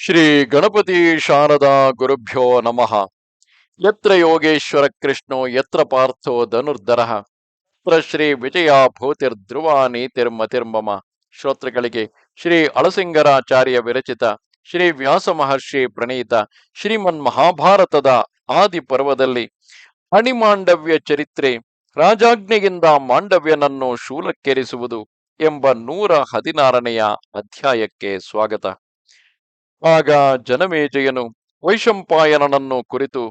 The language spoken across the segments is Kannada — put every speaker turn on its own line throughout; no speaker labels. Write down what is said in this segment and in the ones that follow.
ಶ್ರೀ ಗಣಪತಿ ಶಾರದಾ ಗುರುಭ್ಯೋ ನಮಃ. ಯತ್ರ ಯೋಗೇಶ್ವರ ಕೃಷ್ಣೋ ಯತ್ರ ಪಾರ್ಥೋ ಧನುರ್ಧರ. ಶ್ರೀ ವಿಜಯ ಭೂತಿರ್ಧ್ರುವ ನೀತಿರ್ಮತಿರ್ಮಮ ಶ್ರೋತೃಗಳಿಗೆ ಶ್ರೀ ಅಳಸಿಂಗರಾಚಾರ್ಯ ವಿರಚಿತ, ಶ್ರೀ ವ್ಯಾಸ ಮಹರ್ಷಿ ಪ್ರಣೀತ, ಶ್ರೀಮನ್ ಮಹಾಭಾರತದ ಆದಿ ಪರ್ವದಲ್ಲಿ ಅಣಿಮಾಂಡವ್ಯ ಚರಿತ್ರೆ, ರಾಜಾಜ್ಞೆಯಿಂದ ಮಾಂಡವ್ಯನನ್ನು ಶೂಲಕ್ಕೇರಿಸುವುದು ಎಂಬ ನೂರ ಹದಿನಾರನೆಯ ಅಧ್ಯಾಯಕ್ಕೆ ಸ್ವಾಗತ. ಆಗ ಜನಮೇಜಯನು ವೈಶಂಪಾಯನನನ್ನು ಕುರಿತು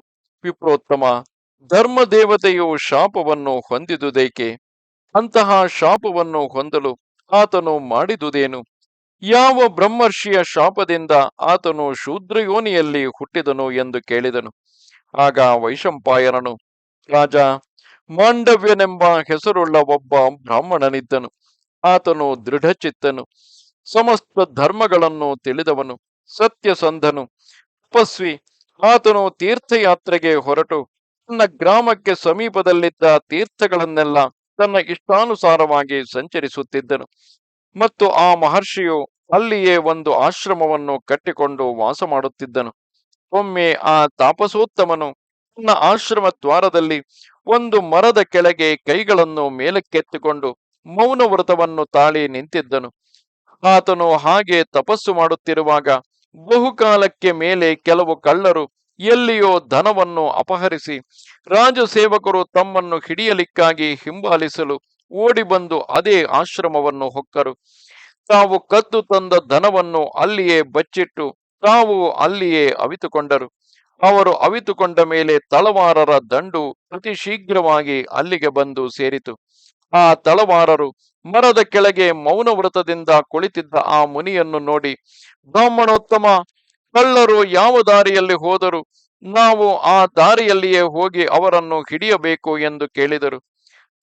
ವಿಪ್ರೋತ್ತಮ, ಧರ್ಮದೇವತೆಯು ಶಾಪವನ್ನು ಹೊಂದಿದುದೇಕೆ? ಅಂತಹ ಶಾಪವನ್ನು ಹೊಂದಲು ಆತನು ಮಾಡಿದುದೇನು? ಯಾವ ಬ್ರಹ್ಮರ್ಷಿಯ ಶಾಪದಿಂದ ಆತನು ಶೂದ್ರಯೋನಿಯಲ್ಲಿ ಹುಟ್ಟಿದನು ಎಂದು ಕೇಳಿದನು. ಆಗ ವೈಶಂಪಾಯನನು, ರಾಜ, ಮಾಂಡವ್ಯನೆಂಬ ಹೆಸರುಳ್ಳ ಒಬ್ಬ ಬ್ರಾಹ್ಮಣನಿದ್ದನು. ಆತನು ದೃಢಚಿತ್ತನು. ಸಮಸ್ತ ಧರ್ಮಗಳನ್ನು ತಿಳಿದವನು. ಸತ್ಯಸಂಧನು, ತಪಸ್ವಿ, ಆತನು ತೀರ್ಥಯಾತ್ರೆಗೆ ಹೊರಟು. ತನ್ನ ಗ್ರಾಮಕ್ಕೆ ಸಮೀಪದಲ್ಲಿದ್ದ ತೀರ್ಥಗಳನ್ನೆಲ್ಲ ತನ್ನ ಇಷ್ಟಾನುಸಾರವಾಗಿ ಸಂಚರಿಸುತ್ತಿದ್ದನು. ಮತ್ತು ಆ ಮಹರ್ಷಿಯು ಅಲ್ಲಿಯೇ ಒಂದು ಆಶ್ರಮವನ್ನು ಕಟ್ಟಿಕೊಂಡು ವಾಸ ಮಾಡುತ್ತಿದ್ದನು. ಒಮ್ಮೆ ಆ ತಾಪಸೋತ್ತಮನು ತನ್ನ ಆಶ್ರಮ ದ್ವಾರದಲ್ಲಿ ಒಂದು ಮರದ ಕೆಳಗೆ ಕೈಗಳನ್ನು ಮೇಲಕ್ಕೆತ್ತಿಕೊಂಡು ಮೌನ ವ್ರತವನ್ನು ತಾಳಿ ನಿಂತಿದ್ದನು. ಆತನು ಹಾಗೆ ತಪಸ್ಸು ಮಾಡುತ್ತಿರುವಾಗ ಬಹುಕಾಲಕ್ಕೆ ಮೇಲೆ ಕೆಲವು ಕಳ್ಳರು ಎಲ್ಲಿಯೋ ಧನವನ್ನು ಅಪಹರಿಸಿ ರಾಜ ಸೇವಕರು ತಮ್ಮನ್ನು ಹಿಡಿಯಲಿಕ್ಕಾಗಿ ಹಿಂಬಾಲಿಸಲು ಓಡಿ ಬಂದು ಅದೇ ಆಶ್ರಮವನ್ನು ಹೊಕ್ಕರು. ತಾವು ಕದ್ದು ತಂದ ಧನವನ್ನು ಅಲ್ಲಿಯೇ ಬಚ್ಚಿಟ್ಟು ತಾವು ಅಲ್ಲಿಯೇ ಅವಿತುಕೊಂಡರು. ಅವರು ಅವಿತುಕೊಂಡ ಮೇಲೆ ತಳವಾರರ ದಂಡು ಅತಿ ಶೀಘ್ರವಾಗಿ ಅಲ್ಲಿಗೆ ಬಂದು ಸೇರಿತು. ಆ ತಳವಾರರು ಮರದ ಕೆಳಗೆ ಮೌನ ವ್ರತದಿಂದ ಕುಳಿತಿದ್ದ ಆ ಮುನಿಯನ್ನು ನೋಡಿ, ಬ್ರಾಹ್ಮಣೋತ್ತಮ, ಕಳ್ಳರು ಯಾವ ದಾರಿಯಲ್ಲಿ ಹೋದರು? ನಾವು ಆ ದಾರಿಯಲ್ಲಿಯೇ ಹೋಗಿ ಅವರನ್ನು ಹಿಡಿಯಬೇಕು ಎಂದು ಕೇಳಿದರು.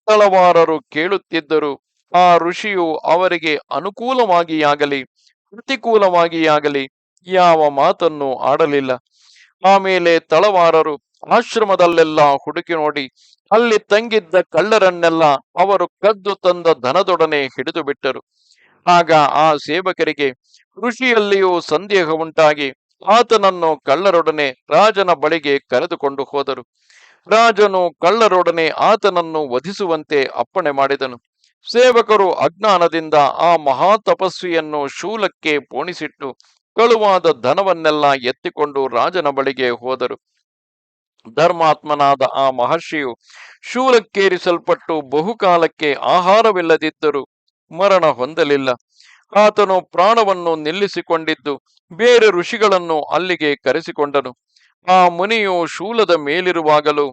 ತಳವಾರರು ಕೇಳುತ್ತಿದ್ದರು, ಆ ಋಷಿಯು ಅವರಿಗೆ ಅನುಕೂಲವಾಗಿಯಾಗಲಿ, ಪ್ರತಿಕೂಲವಾಗಿಯಾಗಲಿ, ಯಾವ ಮಾತನ್ನು ಆಡಲಿಲ್ಲ. ಆಮೇಲೆ ತಳವಾರರು ಆಶ್ರಮದಲ್ಲೆಲ್ಲ ಹುಡುಕಿ ನೋಡಿ ಅಲ್ಲಿ ತಂಗಿದ್ದ ಕಳ್ಳರನ್ನೆಲ್ಲ ಅವರು ಕದ್ದು ತಂದ ಧನದೊಡನೆ ಹಿಡಿದು ಬಿಟ್ಟರು. ಆಗ ಆ ಸೇವಕರಿಗೆ ಕೃಷಿಯಲ್ಲಿಯೂ ಸಂದೇಹ ಉಂಟಾಗಿ ಆತನನ್ನು ಕಳ್ಳರೊಡನೆ ರಾಜನ ಬಳಿಗೆ ಕರೆದುಕೊಂಡು ಹೋದರು. ರಾಜನು ಕಳ್ಳರೊಡನೆ ಆತನನ್ನು ವಧಿಸುವಂತೆ ಅಪ್ಪಣೆ ಮಾಡಿದನು. ಸೇವಕರು ಅಜ್ಞಾನದಿಂದ ಆ ಮಹಾ ತಪಸ್ವಿಯನ್ನು ಶೂಲಕ್ಕೆ ಪೋಣಿಸಿಟ್ಟು ಕಳುವಾದ ಧನವನ್ನೆಲ್ಲ ಎತ್ತಿಕೊಂಡು ರಾಜನ ಬಳಿಗೆ ಹೋದರು. ಧರ್ಮಾತ್ಮನಾದ ಆ ಮಹರ್ಷಿಯು ಶೂಲಕ್ಕೇರಿಸಲ್ಪಟ್ಟು ಬಹುಕಾಲಕ್ಕೆ ಆಹಾರವಿಲ್ಲದಿದ್ದರೂ ಮರಣ ಹೊಂದಲಿಲ್ಲ. ಆತನು ಪ್ರಾಣವನ್ನು ನಿಲ್ಲಿಸಿಕೊಂಡಿದ್ದು ಬೇರೆ ಋಷಿಗಳನ್ನು ಅಲ್ಲಿಗೆ ಕರೆಸಿಕೊಂಡನು. ಆ ಮುನಿಯು ಶೂಲದ ಮೇಲಿರುವಾಗಲೂ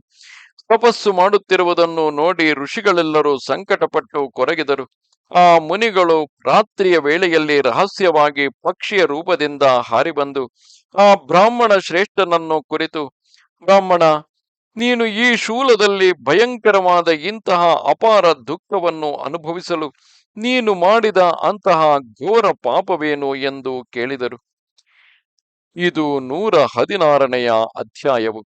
ತಪಸ್ಸು ಮಾಡುತ್ತಿರುವುದನ್ನು ನೋಡಿ ಋಷಿಗಳೆಲ್ಲರೂ ಸಂಕಟಪಟ್ಟು ಕೊರಗಿದರು. ಆ ಮುನಿಗಳು ರಾತ್ರಿಯ ವೇಳೆಯಲ್ಲಿ ರಹಸ್ಯವಾಗಿ ಪಕ್ಷಿಯ ರೂಪದಿಂದ ಹಾರಿಬಂದು ಆ ಬ್ರಾಹ್ಮಣ ಶ್ರೇಷ್ಠನನ್ನು ಕುರಿತು ಬ್ರಾಹ್ಮಣ, ನೀನು ಈ ಶೂಲದಲ್ಲಿ ಭಯಂಕರವಾದ ಇಂತಹ ಅಪಾರ ದುಃಖವನ್ನು ಅನುಭವಿಸಲು ನೀನು ಮಾಡಿದ ಅಂತಹ ಘೋರ ಪಾಪವೇನು ಎಂದು ಕೇಳಿದರು. ಇದು ನೂರ ಹದಿನಾರನೆಯ ಅಧ್ಯಾಯವು.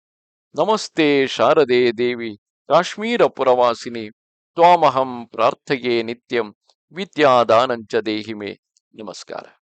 ನಮಸ್ತೆ ಶಾರದೆ ದೇವಿ ಕಾಶ್ಮೀರ ಪುರವಾಸಿನಿ ತ್ವಾಮಹಂ ಪ್ರಾರ್ಥೆಯೇ ನಿತ್ಯಂ ವಿದ್ಯಾದಾನಂಚ ದೇಹಿಮೆ. ನಮಸ್ಕಾರ.